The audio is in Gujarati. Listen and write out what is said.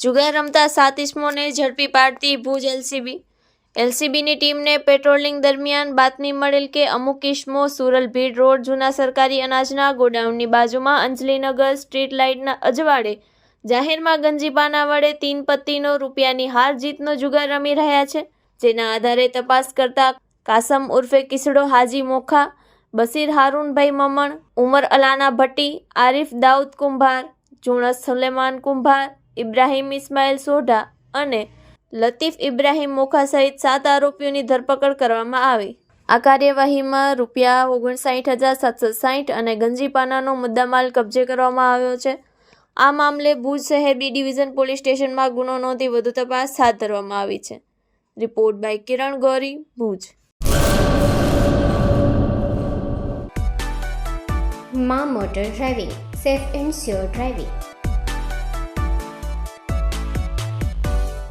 જુગાર રમતા સાત ઇસમોને ઝડપી પાડતી ભુજ એલસીબી. એલસીબીની ટીમને પેટ્રોલિંગ દરમિયાન બાતમી મળેલ કે અમુક ઇસમો સુરલ ભીડ રોડ, જૂના સરકારી અનાજના ગોડાઉનની બાજુમાં અંજલીનગર સ્ટ્રીટ લાઇટના અજવાળે જાહેરમાં ગંજીપાના વડે તીન પત્તીનો રૂપિયાની હાર જીતનો જુગાર રમી રહ્યા છે, જેના આધારે તપાસ કરતા કાસમ ઉર્ફે કિસડો હાજી મોખા, બસીર હારૂનભાઈ મમણ, ઉમર અલાના ભટ્ટી, આરિફ દાઉદ કુંભાર, જુણસ સલેમાન કુંભાર ઇબ્રાહિમ ઇસ્માઇલ સોઢા અને લતીફ ઇબ્રાહિમ મોખા સહિત સાત આરોપીઓની ધરપકડ કરવામાં આવી. આ કાર્યવાહીમાં રૂપિયા ઓગણસાઠ હજાર સાતસો સાઠ અને ગંજીપાનાનો મુદ્દામાલ કબજે કરવામાં આવ્યો છે. આ મામલે ભુજ શહેર બી ડિવિઝન પોલીસ સ્ટેશનમાં ગુનો નોંધી વધુ તપાસ હાથ ધરવામાં આવી છે. Report by Kiran Gauri, Bhuj. મા motor driving, safe and sure driving.